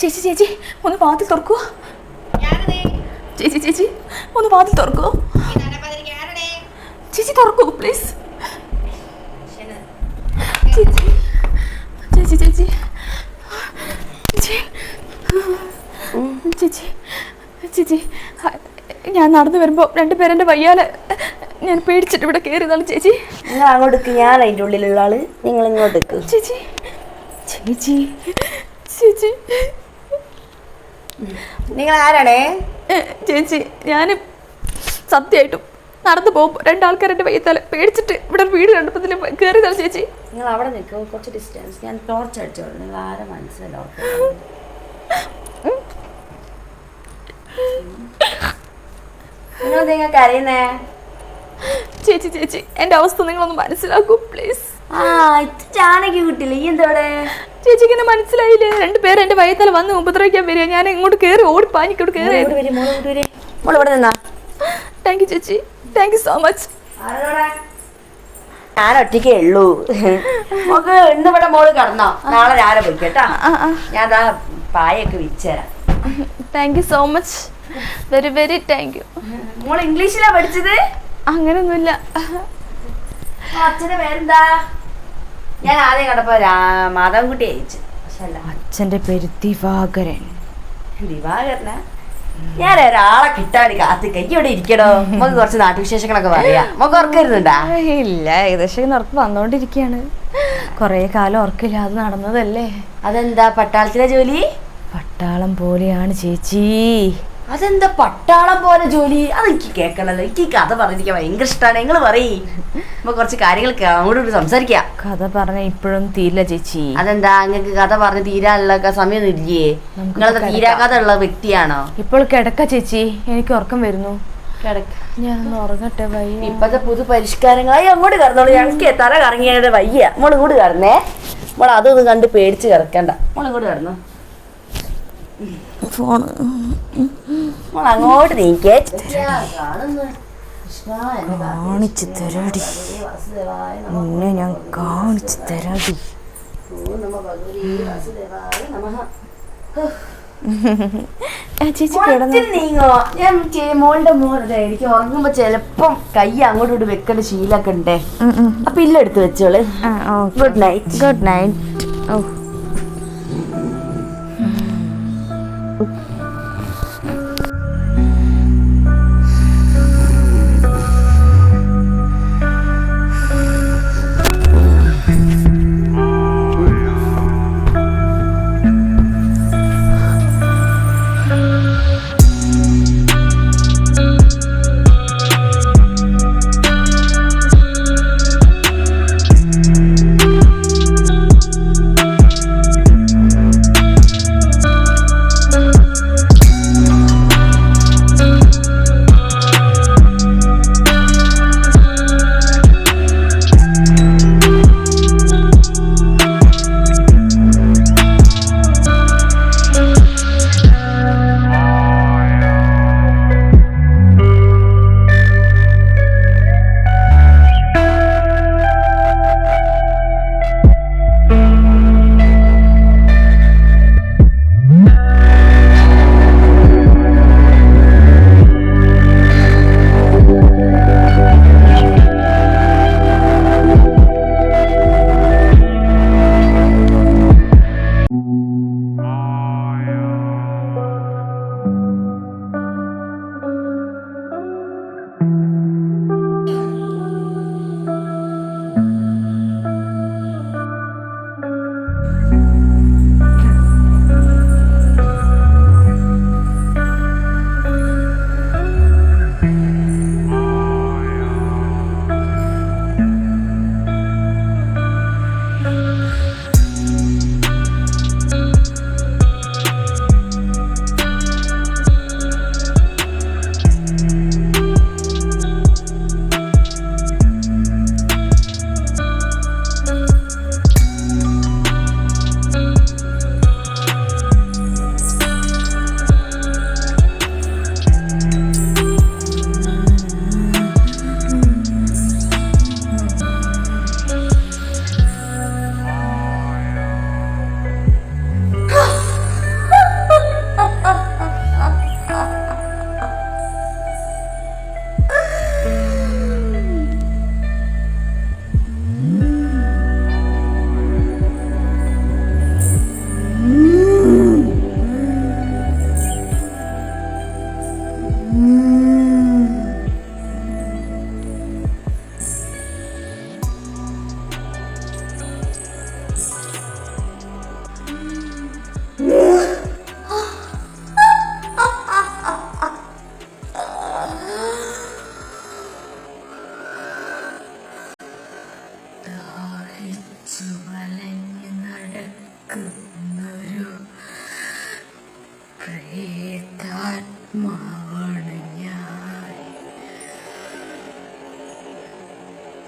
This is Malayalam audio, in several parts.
ചേച്ചി ചേച്ചി ഒന്ന് വാതിൽ തുറക്കൂ. ചേച്ചി ചേച്ചി ഒന്ന് വാതിൽ തുറക്കൂ. ചേച്ചി തുറക്കൂ പ്ലീസ് ചേച്ചി ചേച്ചി ചേച്ചി. ചേച്ചി. ചേച്ചി ഞാൻ നടന്നു വരുമ്പോൾ രണ്ടുപേരെന്റെ വയ്യാലെ ഞാൻ പേടിച്ചിട്ട് ഇവിടെ കേറിയതാണ് ചേച്ചി. നിങ്ങൾ അങ്ങോട്ട് ഞാൻ അതിന്റെ ഉള്ളിലുള്ള ആൾ. നിങ്ങൾ ഇങ്ങോട്ട് ചേച്ചി ചേച്ചി ചേച്ചി. നിങ്ങൾ ആരാണേ ചേച്ചി ഞാൻ സത്യമായിട്ടും നടന്നു പോകുമ്പോൾ രണ്ടാൾക്കാർ എന്റെ വയ്യത്താൽ പേടിച്ചിട്ട് ഇവിടെ വീട് കണ്ടപ്പോൾ കയറി തരാം ചേച്ചി? നിങ്ങൾ അവിടെ നിൽക്കുക കുറച്ച് ഡിസ്റ്റൻസ് ഞാൻ ടോർച്ച് അടിച്ചോളൂ നിങ്ങൾ ആരെ മനസ്സിലോ? നിങ്ങൾ നിങ്ങൾക്ക് അറിയുന്നേ ചേച്ചി ചേച്ചി എന്റെ അവസ്ഥ നിങ്ങളൊന്ന് മനസ്സിലാക്കൂ പ്ലീസ് ആ ഇത് ജാനകി കിട്ടില്ല ഈ എന്തോടെ ചേച്ചിക്ക് എന്നെ മനസ്സിലായില്ലേ? രണ്ടുപേരും എന്റെ വയ്യത്താൽ വന്ന് ഉപദ്രവിക്കാൻ വരിക. ഞാൻ ഇങ്ങോട്ട് കയറി ഓടി പാഞ്ഞിക്കോട്ട് കയറി മോൾ ഇവിടെ നിന്നാ. താങ്ക് യു ചേച്ചി. താങ്ക് യു സോ മച്ച് ഞാൻ ഒറ്റയ്ക്കേ ഉള്ളൂ. നമുക്ക് ഇന്ന് ഇവിടെ മോൾ കടന്നോ. നാളെ രാവിലെ പോയി കേട്ടാ. ഞാൻ ദാ പായൊക്കെ വിരിച്ചുതരാം. Thank you so much very very thank you മോൾ ഇംഗ്ലീഷിലാ പഠിച്ചത്? അങ്ങനൊന്നുമില്ല. അച്ഛന്റെ പേരെന്താ? ഞാൻ ആദ്യം കണ്ടപ്പോ മാധവൻകുട്ടി അയച്ചു അച്ഛന്റെ പേര് ദിവാകരൻ. ദിവാകരന? ഞാൻ ഒരാളെ കിട്ടാൻ കാത്തിക്ക എനിക്ക് ഇവിടെ ഇരിക്കണോ? നമുക്ക് കുറച്ച് നാട്ടുവിശേഷങ്ങളൊക്കെ പറയാം. നമുക്ക് ഓർക്കരുന്നുണ്ടാ ഇല്ല ഏകദേശം ഉറപ്പ് വന്നോണ്ടിരിക്കാണ് കൊറേ കാലം ഓർക്കില്ലാതെ നടന്നതല്ലേ? അതെന്താ പട്ടാളത്തിലെ ജോലി? പട്ടാളം പോലെയാണ് ചേച്ചി. അതെന്താ പട്ടാളം പോലെ ജോലി? അതെനിക്ക് കേൾക്കണല്ലോ എനിക്ക് ഈ കഥ പറഞ്ഞിരിക്കാൻ ഭയങ്കര ഇഷ്ടമാണ് നിങ്ങൾ പറയും. നമ്മ കുറച്ച് കാര്യങ്ങൾ അങ്ങോട്ട് സംസാരിക്കാം. കഥ പറഞ്ഞ ഇപ്പോഴും തീരില്ല ചേച്ചി. അതെന്താ? അങ്ങക്ക് കഥ പറഞ്ഞ് തീരാനുള്ള സമയം ഇല്ലേ? നിങ്ങളത്. തീരാകഥ ഉള്ള വ്യക്തിയാണോ? ഇപ്പോൾ കിടക്ക ചേച്ചി. എനിക്ക് ഉറക്കം വരുന്നു. ഞാൻ ഞാനൊന്ന് ഉറങ്ങട്ടെ വയ്യ. ഇപ്പത്തെ പുതു പരിഷ്കാരങ്ങളായി അങ്ങോട്ട് കറന്നോളൂ ഞങ്ങൾക്ക് തല കറങ്ങിയത് വയ്യ. നമ്മൾ ഇങ്ങോട്ട് കടന്നേ. മോൾ അതൊന്നും കണ്ട് പേടിച്ച് കിടക്കണ്ട. നമ്മൾ ഇങ്ങോട്ട് കടന്നു. ഫോൺ അങ്ങോട്ട് നീക്കേ. കാണിച്ചു തരാടി. നിന്നെ ഞാൻ കാണിച്ചു തരാടി. ചേച്ചി നീങ്ങോ. ഞാൻ മോളുടെ മോളുടെ എനിക്ക് ഉറങ്ങുമ്പോ ചെലപ്പം കൈ അങ്ങോട്ട് ഇങ്ങോട്ട് വെക്കേണ്ട ശീലൊക്കെ ഉണ്ടേ. അപ്പൊ ഇല്ലെടുത്ത് വെച്ചോൾ. ഗുഡ് നൈറ്റ് ഗുഡ് നൈറ്റ് ഓ. 了。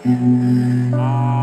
Amen.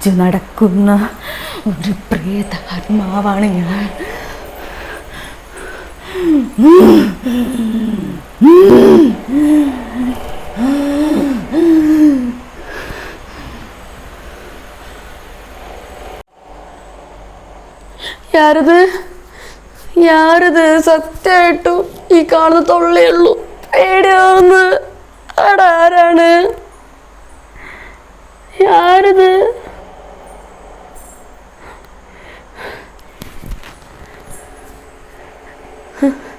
ദാഹിച്ചു നടക്കുന്ന ഒരു പ്രേതാത്മാവാണ് ഞാൻ. യാരത്? യാരത്? സത്യമായിട്ടും ഈ കാണുന്ന തൊള്ളേ ഉള്ളൂ ആടാരാണ്? അവിടെ ആരാണ്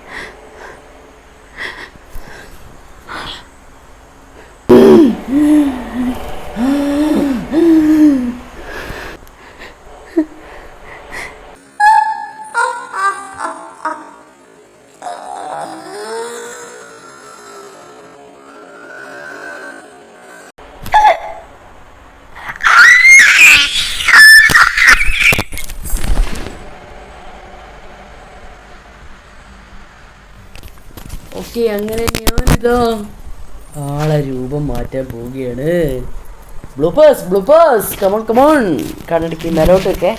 പറ്റി അങ്ങനെ ഞാനിതോ ആളെ രൂപം മാറ്റാൻ പോവുകയാണ് bloopers bloopers come on come on കണ്ണടിക്ക് നിലോട്ടൊക്കെ